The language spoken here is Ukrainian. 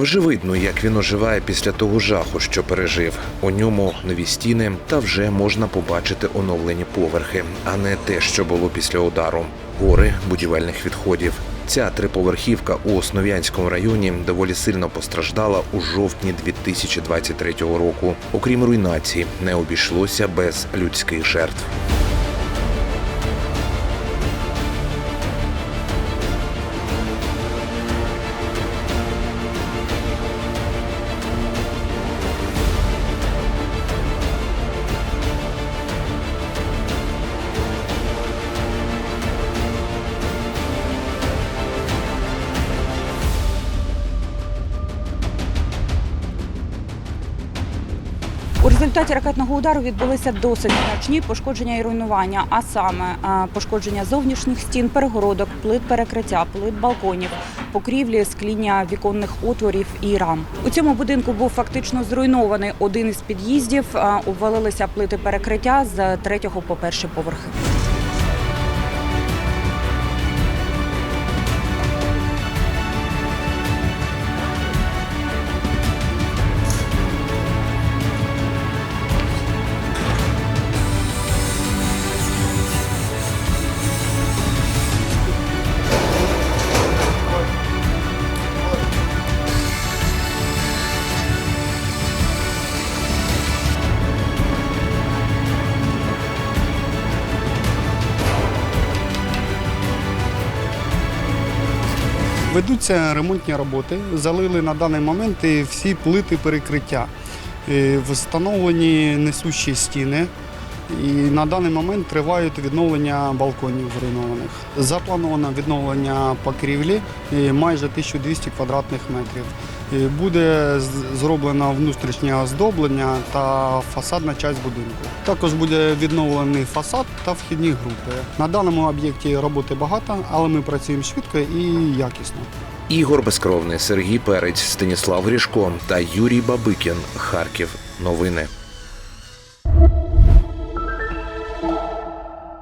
Вже видно, як він оживає після того жаху, що пережив. У ньому нові стіни, та вже можна побачити оновлені поверхи, а не те, що було після удару. Гори будівельних відходів. Ця триповерхівка у Основ'янському районі доволі сильно постраждала у жовтні 2023 року. Окрім руйнації, не обійшлося без людських жертв. У результаті ракетного удару відбулися досить значні пошкодження і руйнування, а саме е, пошкодження зовнішніх стін, перегородок, плит перекриття, плит балконів, покрівлі, скління віконних отворів і рам. У цьому будинку був фактично зруйнований один із під'їздів. Увалилися Обвалилися плити перекриття з третього по перший поверхи. Ведуться ремонтні роботи. Залили на даний момент всі плити перекриття. Встановлені несущі стіни. І на даний момент тривають відновлення балконів зруйнованих. Заплановано відновлення покрівлі майже 1200 квадратних метрів. Буде зроблено внутрішнє оздоблення та фасадна частина будинку. Також буде відновлений фасад та вхідні групи. На даному об'єкті роботи багато, але ми працюємо швидко і якісно. Ігор Безкровний, Сергій Перець, Станіслав Грішко та Юрій Бабикін. Харків. Новини.